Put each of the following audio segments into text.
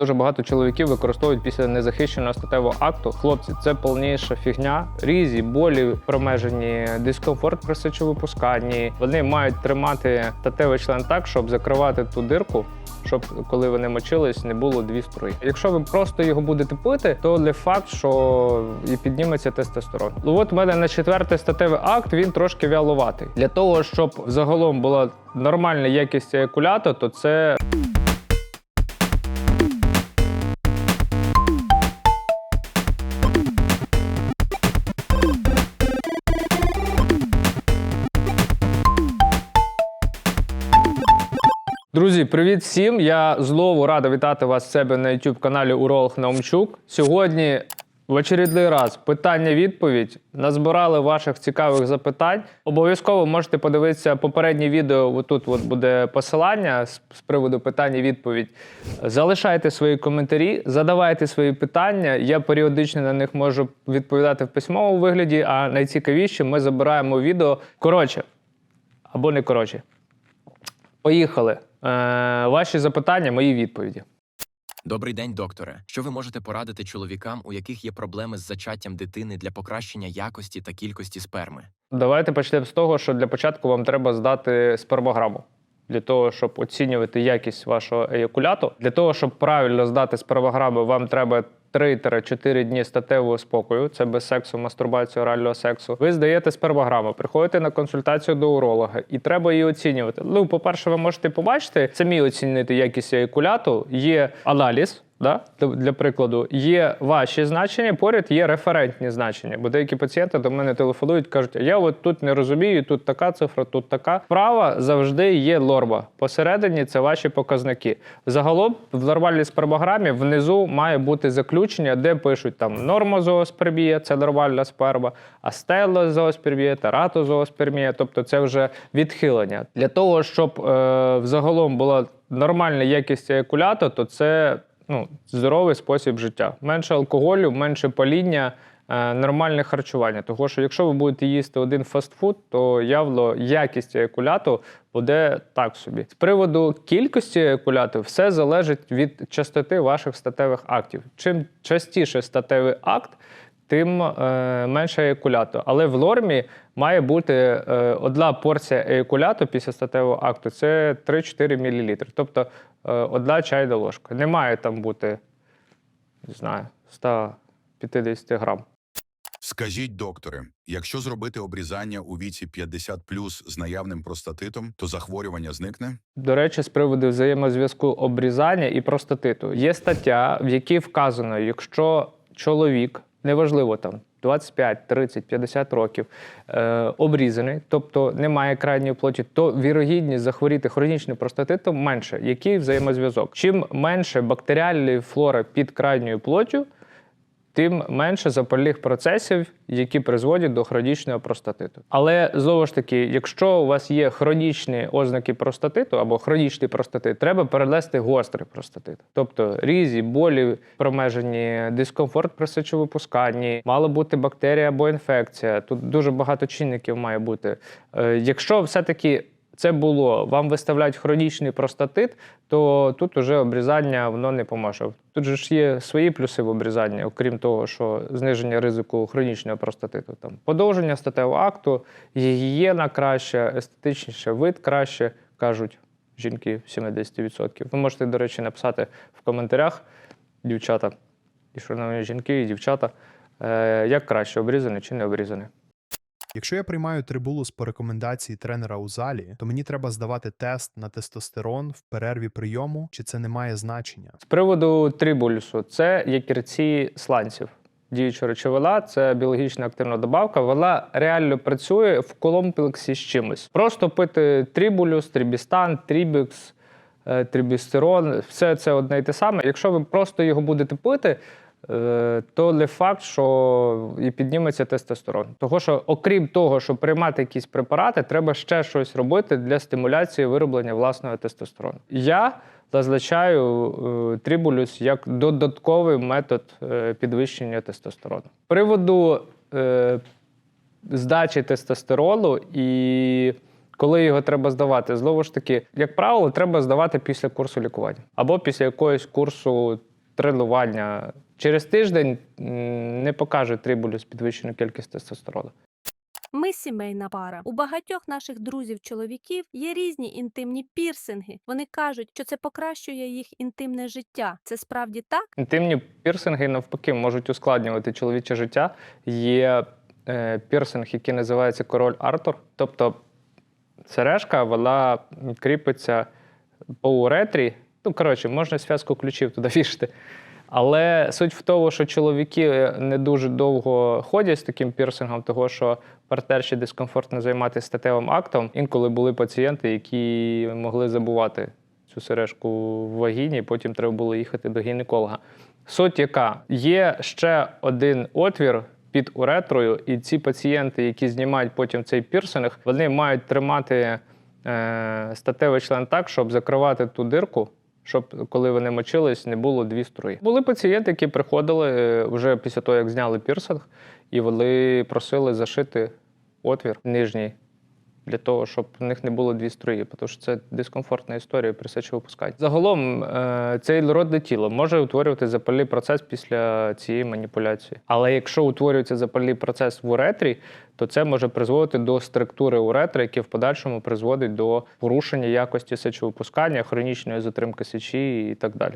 Дуже багато чоловіків використовують після незахищеного статевого акту. Хлопці, це повніша фігня. Різі, болі, промежені, дискомфорт при сечовипусканні. Вони мають тримати статевий член так, щоб закривати ту дирку. Щоб коли вони мочились, не було дві струї. Якщо ви просто його будете пити, то не факт, що і підніметься тестостерон. Ну от у мене на четвертий статевий акт він трошки вялуватий. Для того, щоб загалом була нормальна якість еякуляту, то це Друзі, привіт всім! Я знову радий вітати вас в себе на youtube каналі Уролог Наумчук. Сьогодні в очередний раз питання-відповідь. Назбирали ваших цікавих запитань. Обов'язково можете подивитися попереднє відео. Отут от буде посилання з, з приводу питання-відповідь. Залишайте свої коментарі, задавайте свої питання. Я періодично на них можу відповідати в письмовому вигляді, а найцікавіше ми забираємо відео коротше або не коротше. Поїхали. Е, ваші запитання, мої відповіді. Добрий день, докторе. Що ви можете порадити чоловікам, у яких є проблеми з зачаттям дитини для покращення якості та кількості сперми? Давайте почнемо з того, що для початку вам треба здати спермограму. Для того, щоб оцінювати якість вашого еякуляту. Для того, щоб правильно здати спермограму, вам треба 3-4 дні статевого спокою. Це без сексу, мастурбації, орального сексу. Ви здаєте спермограму, приходите на консультацію до уролога, і треба її оцінювати. Ну, по-перше, ви можете побачити, самі оцінити якість еякуляту. Є аналіз. Да? Для- прикладу, є ваші значення, поряд є референтні значення. Бо деякі пацієнти до мене телефонують, кажуть, я от тут не розумію, тут така цифра, тут така. Справа завжди є лорба. Посередині це ваші показники. Загалом в нормальній спермограмі внизу має бути заключення, де пишуть там нормозооспермія, це нормальна сперма, астелозооспермія, тератозооспермія, тобто це вже відхилення. Для того, щоб е, взагалом була нормальна якість еякуляту, то це ну, здоровий спосіб життя. Менше алкоголю, менше паління, е, нормальне харчування. Тому що якщо ви будете їсти один фастфуд, то явно якість еякуляту буде так собі. З приводу кількості еякуляту все залежить від частоти ваших статевих актів. Чим частіше статевий акт, тим е, менше еякуляту. Але в нормі має бути е, одна порція еякуляту після статевого акту це 3-4 мл. Тобто е, одна чайна ложка. Не має там бути, не знаю, 150 грам. Скажіть, докторе, якщо зробити обрізання у віці 50 з наявним простатитом, то захворювання зникне? До речі, з приводу взаємозв'язку обрізання і простатиту. Є стаття, в якій вказано, якщо чоловік, неважливо там 25, 30, 50 років, е, обрізаний, тобто немає крайньої плоті, то вірогідність захворіти хронічним простатитом менше. Який взаємозв'язок? Чим менше бактеріальної флори під крайньою плоттю, тим менше запальних процесів, які призводять до хронічного простатиту. Але знову ж таки, якщо у вас є хронічні ознаки простатиту або хронічний простатит, треба перенести гострий простатит. Тобто різі, болі, промежені, дискомфорт при сечовипусканні, мала бути бактерія або інфекція. Тут дуже багато чинників має бути. Е, Якщо все-таки це було, вам виставляють хронічний простатит, то тут уже обрізання воно не поможе. Тут же ж є свої плюси в обрізанні, окрім того, що зниження ризику хронічного простатиту. Там подовження статевого акту, гігієна краще, естетичніше вид краще, кажуть жінки 70%. Ви можете, до речі, написати в коментарях, дівчата, і шановні жінки, і дівчата, е, як краще, обрізаний чи не обрізаний. Якщо я приймаю трибулус по рекомендації тренера у залі, то мені треба здавати тест на тестостерон в перерві прийому, чи це не має значення? З приводу трибулюсу, це якірці сланців. Діюча речовина, це біологічна активна добавка. Вона реально працює в комплексі з чимось. Просто пити трибулюс, трибістан, трібікс, е, трибістерон, все це одне і те саме. Якщо ви просто його будете пити, то не факт, що і підніметься тестостерон. Того, що окрім того, щоб приймати якісь препарати, треба ще щось робити для стимуляції вироблення власного тестостерону. Я зазначаю е, трибулюс як додатковий метод е, підвищення тестостерону. Приводу е, здачі тестостерону і коли його треба здавати, знову ж таки, як правило, треба здавати після курсу лікування або після якогось курсу тренування. Через тиждень не покаже трибулю з підвищеною кількістю тестостерону. Ми сімейна пара. У багатьох наших друзів-чоловіків є різні інтимні пірсинги. Вони кажуть, що це покращує їх інтимне життя. Це справді так? Інтимні пірсинги навпаки можуть ускладнювати чоловіче життя. Є е, пірсинг, який називається король Артур. Тобто сережка вона кріпиться по уретрі. Ну, коротше, можна зв'язку ключів туди вішати. Але суть в тому, що чоловіки не дуже довго ходять з таким пірсингом, того що партнерші дискомфортно займатися статевим актом. Інколи були пацієнти, які могли забувати цю сережку в вагіні, потім треба було їхати до гінеколога. Суть яка є ще один отвір під уретрою, і ці пацієнти, які знімають потім цей пірсинг, вони мають тримати е, статевий член так, щоб закривати ту дирку. Щоб коли вони мочились, не було дві струї. Були пацієнти, які приходили е, вже після того, як зняли пірсинг, і вони просили зашити отвір нижній для того, щоб в них не було дві струї, тому що це дискомфортна історія при сечовипусканні. Загалом е, цей родне тіло може утворювати запальний процес після цієї маніпуляції. Але якщо утворюється запальний процес в уретрі, то це може призводити до структури уретри, яке в подальшому призводить до порушення якості сечовипускання, хронічної затримки сечі і так далі.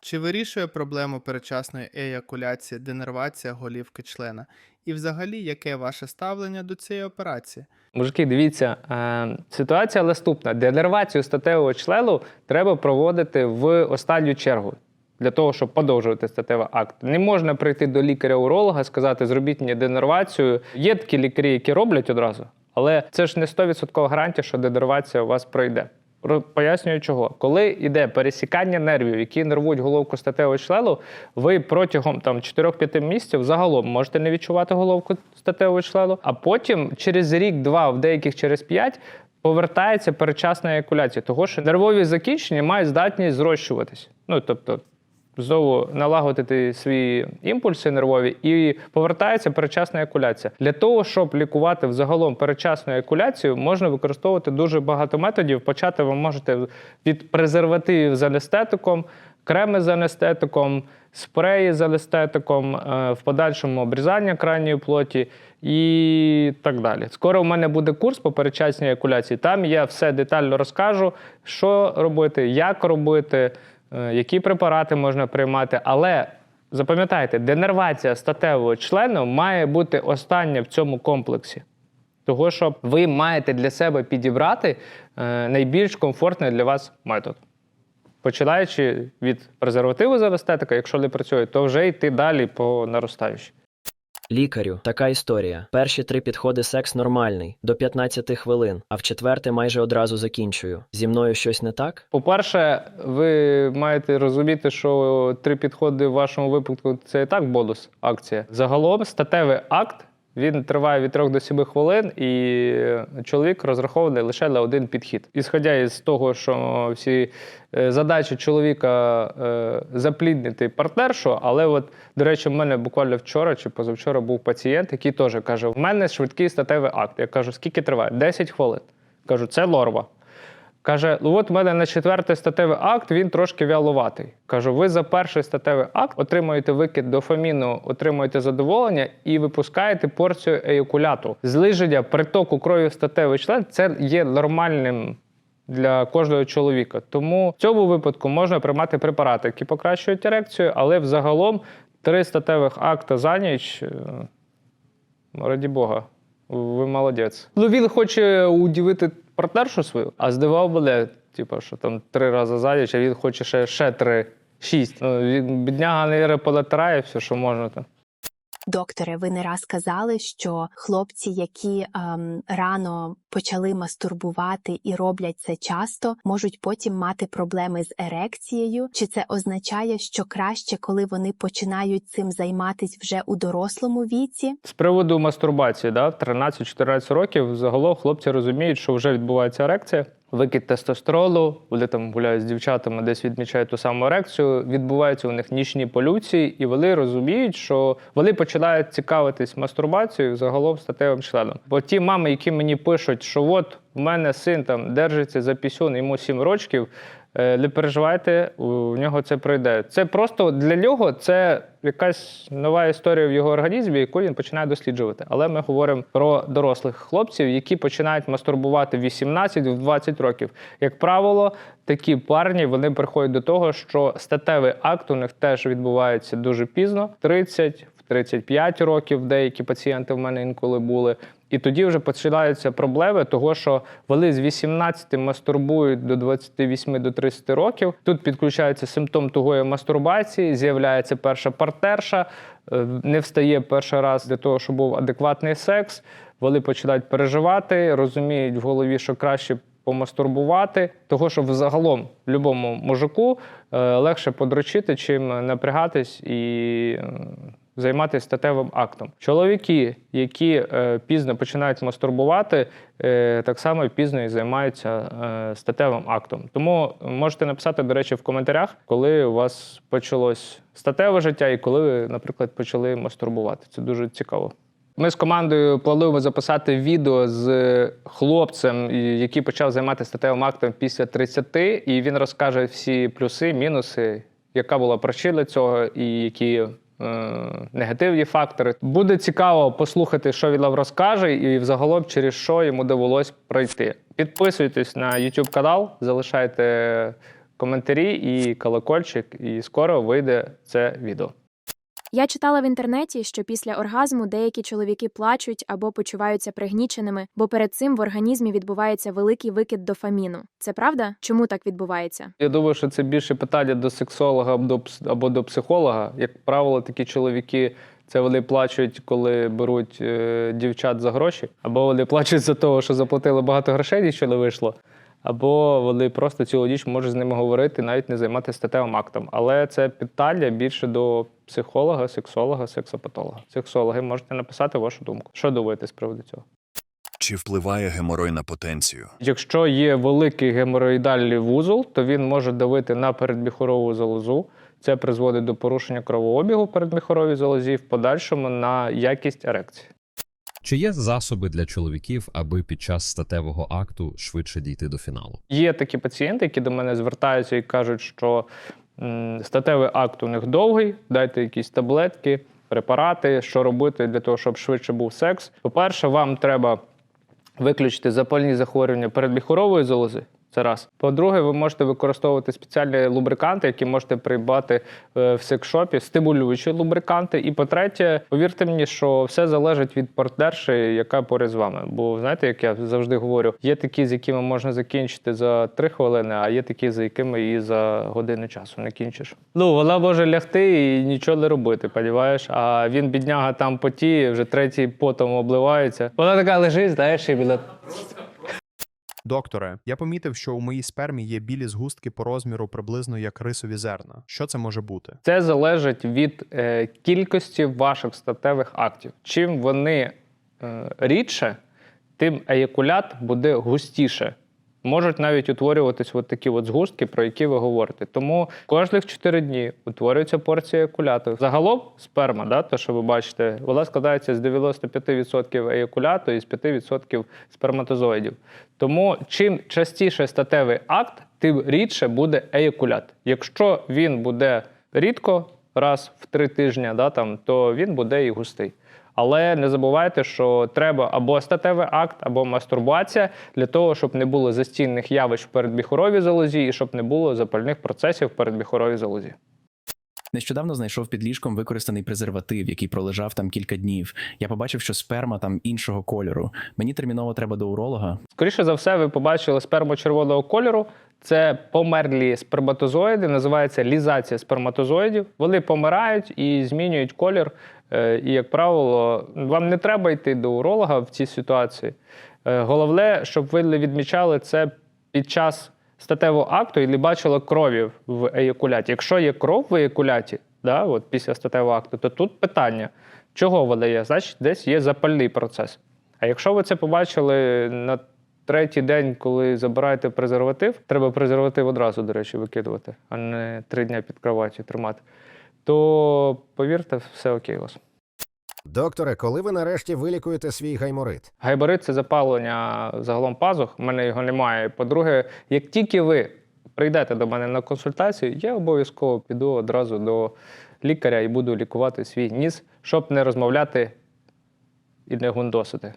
Чи вирішує проблему передчасної еякуляції денервація голівки члена? І взагалі, яке ваше ставлення до цієї операції? Мужики, дивіться, е, ситуація наступна. Денервацію статевого члену треба проводити в останню чергу. Для того, щоб подовжувати статевий акт. Не можна прийти до лікаря-уролога, сказати, зробіть мені денервацію. Є такі лікарі, які роблять одразу, але це ж не 100% гарантія, що денервація у вас пройде. Пояснюю, чого. Коли йде пересікання нервів, які нервують головку статевого члену, ви протягом там 4-5 місяців загалом можете не відчувати головку статевого члену, а потім через рік-два, в деяких через 5, повертається передчасна еякуляція, того що нервові закінчення мають здатність зрощуватись. Ну тобто знову налагодити свої імпульси нервові і повертається передчасна еякуляція. Для того, щоб лікувати взагалом передчасну еякуляцію, можна використовувати дуже багато методів. Почати ви можете від презервативів з анестетиком, креми з анестетиком, спреї з анестетиком, е, в подальшому обрізання крайньої плоті і так далі. Скоро у мене буде курс по передчасній еякуляції. Там я все детально розкажу, що робити, як робити, які препарати можна приймати. Але запам'ятайте, денервація статевого члену має бути остання в цьому комплексі. Того, що ви маєте для себе підібрати е, найбільш комфортний для вас метод. Починаючи від презервативу з анестетика, якщо не працює, то вже йти далі по наростаючій. Лікарю, така історія. Перші три підходи секс нормальний, до 15 хвилин, а в четверте майже одразу закінчую. Зі мною щось не так? По-перше, ви маєте розуміти, що три підходи в вашому випадку це і так бонус акція. Загалом статевий акт він триває від 3 до 7 хвилин, і чоловік розрахований лише на один підхід. Ісходя із того, що всі е, задачі чоловіка е, запліднити партнершу, але от, до речі, в мене буквально вчора чи позавчора був пацієнт, який теж каже: в мене швидкий статевий акт. Я кажу, скільки триває? 10 хвилин. Кажу, це норма. Каже, ну от у мене на четвертий статевий акт він трошки вялуватий. Кажу, ви за перший статевий акт отримуєте викид дофаміну, отримуєте задоволення і випускаєте порцію еякуляту. Злиження притоку крові в статевий член це є нормальним. Для кожного чоловіка. Тому в цьому випадку можна приймати препарати, які покращують ерекцію, але взагалом три статевих акта за ніч. е, Раді Бога, ви молодець. Ну він хоче удивити партнершу свою, а здивав мене, типу, що там три рази за ніч, а він хоче ще, ще три, шість. Ну, він, бідняга не полетирає все, що можна там. Докторе, ви не раз казали, що хлопці, які ем, рано почали мастурбувати і роблять це часто, можуть потім мати проблеми з ерекцією. Чи це означає, що краще, коли вони починають цим займатись вже у дорослому віці? З приводу мастурбації, да, 13-14 років загалом хлопці розуміють, що вже відбувається ерекція. Викид тестостеролу, вони там гуляють з дівчатами, десь відмічають ту саму ерекцію. Відбуваються у них нічні полюції, і вони розуміють, що вони починають цікавитись мастурбацією загалом статевим членом. Бо ті мами, які мені пишуть, що от в мене син там держиться за пісюн, йому 7 років, Е, Не переживайте, у нього це пройде. Це просто для нього це якась нова історія в його організмі, яку він починає досліджувати. Але ми говоримо про дорослих хлопців, які починають мастурбувати в 18-20 років. Як правило, такі парні вони приходять до того, що статевий акт у них теж відбувається дуже пізно, в 30, в 35 років. Деякі пацієнти в мене інколи були. І тоді вже починаються проблеми, того що вони з 18 мастурбують до 28 до 30 років. Тут підключається симптом тугої мастурбації, з'являється перша партерша, е, не встає перший раз для того, щоб був адекватний секс. Вони починають переживати, розуміють в голові, що краще помастурбувати, того що взагалом любому мужику е, легше подрочити, чим напрягатись і займатися статевим актом. Чоловіки, які е, пізно починають мастурбувати, е, так само пізно і займаються е, статевим актом. Тому можете написати, до речі, в коментарях, коли у вас почалось статеве життя і коли ви, наприклад, почали мастурбувати. Це дуже цікаво. Ми з командою плануємо записати відео з хлопцем, який почав займатися статевим актом після 30, і він розкаже всі плюси, мінуси, яка була причина цього і які. Е, Негативні фактори. Буде цікаво послухати, що він нам розкаже, і взагалом через що йому довелось пройти. Підписуйтесь на YouTube канал, залишайте коментарі і колокольчик, і скоро вийде це відео. Я читала в інтернеті, що після оргазму деякі чоловіки плачуть або почуваються пригніченими, бо перед цим в організмі відбувається великий викид дофаміну. Це правда? Чому так відбувається? Я думаю, що це більше питання до сексолога або до психолога. Як правило, такі чоловіки. Це вони плачуть, коли беруть е, дівчат за гроші, або вони плачуть за того, що заплатили багато грошей, нічого не вийшло, або вони просто цілу ніч можуть з ними говорити, навіть не займатися статевим актом. Але це питання більше до психолога, сексолога, сексопатолога. Сексологи можете написати вашу думку. Що думаєте з приводу цього? Чи впливає геморой на потенцію? Якщо є великий геморроїдальний вузол, то він може давити на передміхорову залозу. Це призводить до порушення кровообігу передміхоровій залозі, в подальшому на якість ерекції. Чи є засоби для чоловіків, аби під час статевого акту швидше дійти до фіналу? Є такі пацієнти, які до мене звертаються і кажуть, що статевий акт у них довгий, дайте якісь таблетки, препарати, що робити для того, щоб швидше був секс. По-перше, вам треба виключити запальні захворювання передміхорової залози. Це раз. По-друге, ви можете використовувати спеціальні лубриканти, які можете придбати е, в секшопі, стимулюючі лубриканти. І по-третє, повірте мені, що все залежить від партнерші, яка поряд з вами. Бо знаєте, як я завжди говорю, є такі, з якими можна закінчити за три хвилини, а є такі, за якими і за годину часу не кінчиш. Ну вона може лягти і нічого не робити, понімаєш? А він, бідняга, там потіє, вже третій потом обливається. Вона така лежить, знаєш, і біля Докторе, я помітив, що у моїй спермі є білі згустки по розміру приблизно як рисові зерна. Що це може бути? Це залежить від е, кількості ваших статевих актів. Чим вони е, рідше, тим еякулят буде густіше. Можуть навіть утворюватись от такі от згустки, про які ви говорите. Тому кожних 4 дні утворюється порція еякуляту. Загалом сперма, да, то, що ви бачите, вона складається з 95% еякуляту і з 5% сперматозоїдів. Тому чим частіше статевий акт, тим рідше буде еякулят. Якщо він буде рідко, раз в три тижні, да, там, то він буде і густий. Але не забувайте, що треба або статевий акт, або мастурбація для того, щоб не було застійних явищ в передміхоровій залозі і щоб не було запальних процесів в передміхоровій залозі. Нещодавно знайшов під ліжком використаний презерватив, який пролежав там кілька днів. Я побачив, що сперма там іншого кольору. Мені терміново треба до уролога. Скоріше за все, ви побачили сперму червоного кольору. Це померлі сперматозоїди, називається лізація сперматозоїдів. Вони помирають і змінюють колір. Е, І, як правило, вам не треба йти до уролога в цій ситуації. Е, Головне, щоб ви відмічали це під час статевого акту і не бачили крові в еякуляті. Якщо є кров в еякуляті, да, от після статевого акту, то тут питання, чого вона є? Значить, десь є запальний процес. А якщо ви це побачили на третій день, коли забираєте презерватив, треба презерватив одразу, до речі, викидувати, а не три дні під кроваттю тримати, то повірте, все окей у вас. Докторе, коли ви нарешті вилікуєте свій гайморит? Гайбарит це запалення загалом пазух, в мене його немає. По-друге, як тільки ви прийдете до мене на консультацію, я обов'язково піду одразу до лікаря і буду лікувати свій ніс, щоб не розмовляти і не гундосити.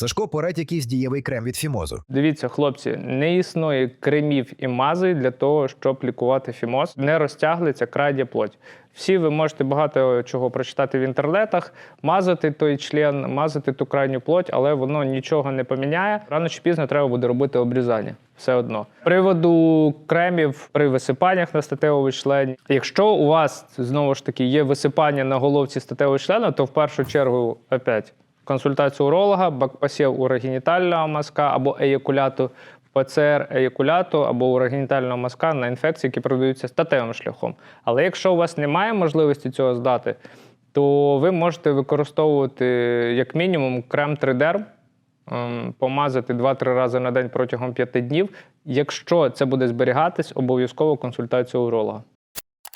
Сашко, порадь якийсь дієвий крем від фімозу. Дивіться, хлопці, не існує кремів і мазей для того, щоб лікувати фімоз. Не розтягли, це крайня плоть. Всі ви можете багато чого прочитати в інтернетах, мазати той член, мазати ту крайню плоть, але воно нічого не поміняє. Рано чи пізно треба буде робити обрізання. Все одно. Приводу кремів при висипаннях на статевому члені. Якщо у вас знову ж таки є висипання на головці статевого члена, то в першу чергу опять консультацію уролога, бакпасів урогенітального мазка або еякуляту, ПЦР еякуляту або урогенітального мазка на інфекції, які передаються статевим шляхом. Але якщо у вас немає можливості цього здати, то ви можете використовувати як мінімум крем 3D, ем, помазати 2-3 рази на день протягом 5 днів. Якщо це буде зберігатись, обов'язково консультацію уролога.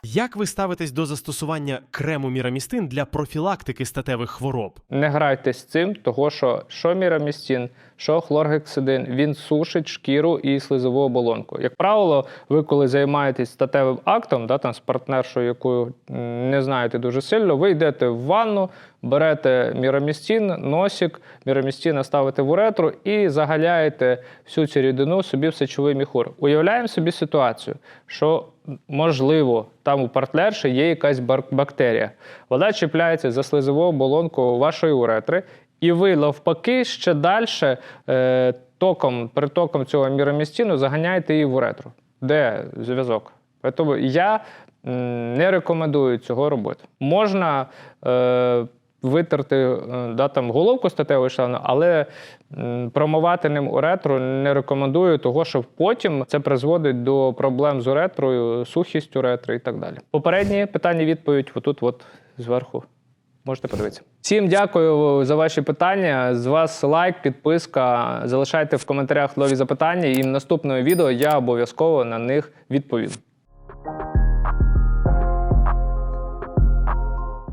Як ви ставитесь до застосування крему мірамістин для профілактики статевих хвороб? Не грайте з цим, того що що мірамістін, що хлоргексидин, він сушить шкіру і слизову оболонку. Як правило, ви коли займаєтесь статевим актом, да, там, з партнершою, яку м, не знаєте дуже сильно, ви йдете в ванну, берете мірамістін, носик, мірамістіна ставите в уретру і загаляєте всю цю рідину собі в сечовий міхур. Уявляємо собі ситуацію, що можливо там у партнерші є якась бактерія. Вона чіпляється за слизову оболонку вашої уретри, і ви навпаки ще далі е, током, притоком цього міромістіну заганяєте її в уретру. Де зв'язок? Тому я не рекомендую цього робити. Можна е, витерти е, да, там, головку статевого члена, але промивати ним уретру не рекомендую, того що потім це призводить до проблем з уретрою, сухість уретри і так далі. Попередні питання відповідь отут, от зверху. Можете подивитися. Всім дякую за ваші питання. З вас лайк, підписка. Залишайте в коментарях нові запитання, і в наступному відео я обов'язково на них відповім.